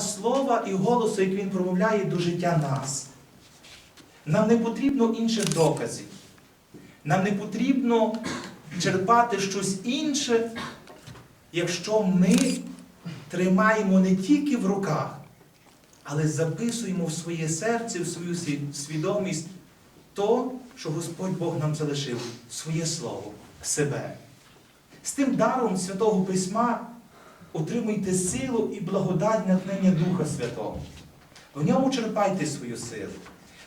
слова і голосу, як він промовляє до життя нас. Нам не потрібно інших доказів. Нам не потрібно черпати щось інше, якщо ми тримаємо не тільки в руках, але записуємо в своє серце, в свою свідомість то, що Господь Бог нам залишив, своє слово, себе. З тим даром Святого Письма отримуйте силу і благодать натхнення Духа Святого. В ньому черпайте свою силу.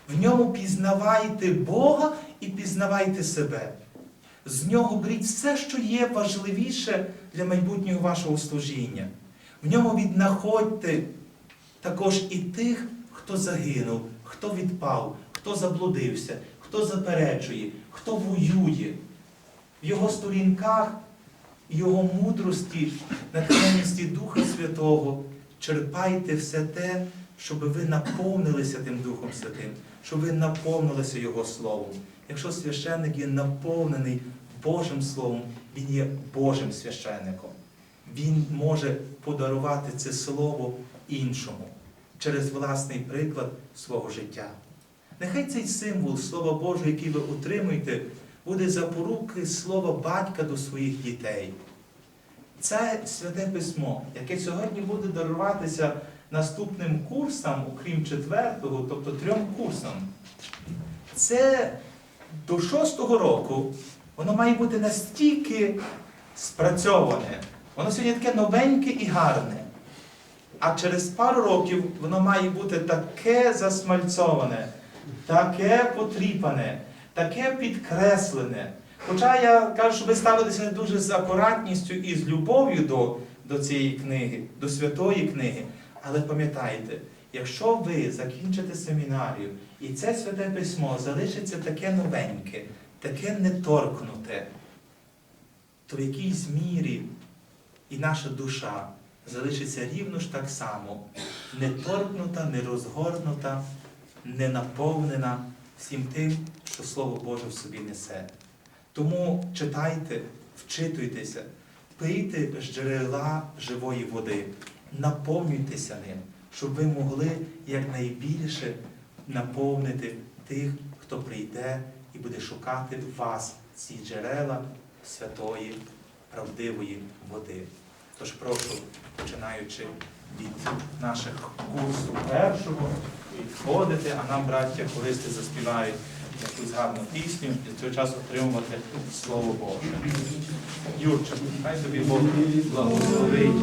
В ньому пізнавайте Бога і пізнавайте себе. З нього беріть все, що є важливіше для майбутнього вашого служіння. В ньому віднаходьте також і тих, хто загинув, хто відпав, хто заблудився, хто заперечує, хто воює. В його сторінках, його мудрості, натхненності Духа Святого черпайте все те, щоб ви наповнилися тим Духом Святим, щоб ви наповнилися Його Словом. Якщо священник є наповнений Божим Словом, він є Божим священником. Він може подарувати це слово іншому через власний приклад свого життя. Нехай цей символ Слова Божого, який ви отримуєте, буде запоруки слова батька до своїх дітей. Це святе письмо, яке сьогодні буде даруватися наступним курсам, окрім четвертого, тобто трьом курсам. Це до шостого року воно має бути настільки спрацьоване, воно сьогодні таке новеньке і гарне. А через пару років воно має бути таке засмальцоване, таке потріпане, таке підкреслене. Хоча я кажу, що ви ставитеся дуже з акуратністю і з любов'ю до, до цієї книги, до святої книги. Але пам'ятайте, якщо ви закінчите семінарію і це святе письмо залишиться таке новеньке, таке неторкнуте, то в якійсь мірі і наша душа залишиться рівно ж так само, не торкнута, не розгорнута, не наповнена всім тим, що Слово Боже в собі несе. Тому читайте, вчитуйтеся, пийте з джерела живої води, наповнюйтеся ним, щоб ви могли якнайбільше наповнити тих, хто прийде і буде шукати вас ці джерела святої, правдивої води. Тож прошу, починаючи від наших курсу першого, відходити, а нам, браття, хористи заспівають якусь гарну пісню і в той час отримувати Слово Боже. Юрчик, хай тобі Бог благословить.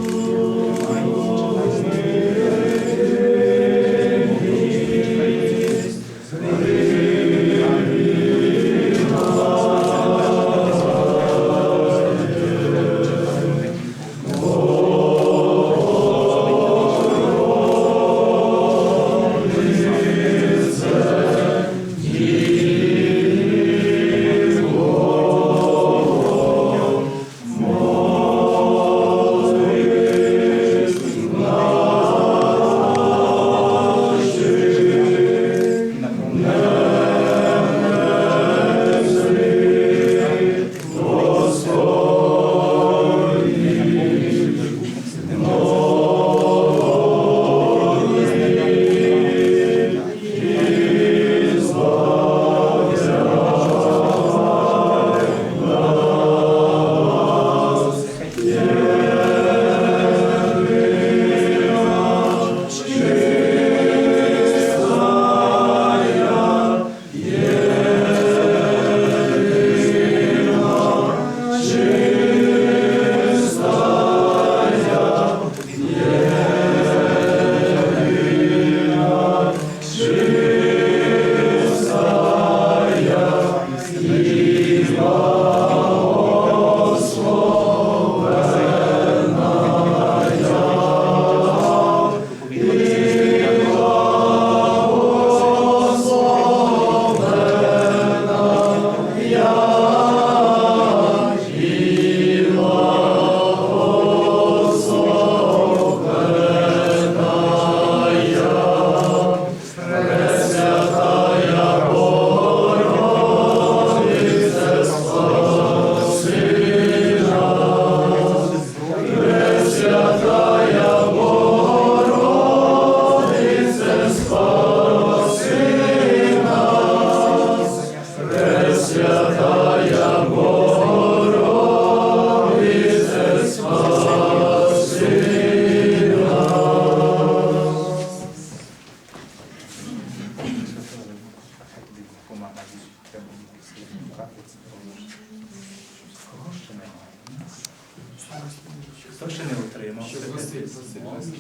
Василь. Василь, Василь.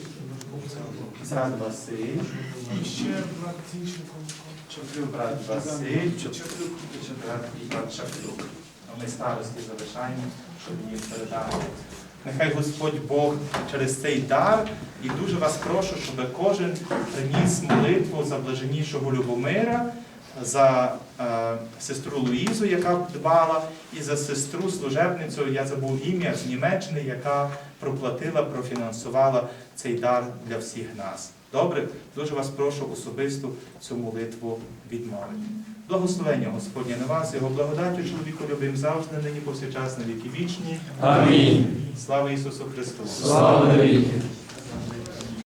Брат Василь. І ще брат Тінченко. Брат Василь, Чаплюк брат і ми старості залишаємо, щоб їм передати. Нехай Господь Бог через цей дар. І дуже вас прошу, щоб кожен приніс молитву за блаженнішого Любомира за е, сестру Луїзу, яка дбала, і за сестру служебницю, я забув ім'я з Німеччини, яка проплатила, профінансувала цей дар для всіх нас. Добре, дуже вас прошу особисто цю молитву відмовити. Благословення Господнє на вас, його благодаттю чоловіку любим завжди, нині повсякчас на віки вічні. Амінь. Слава Ісусу Христу! Слава навіки.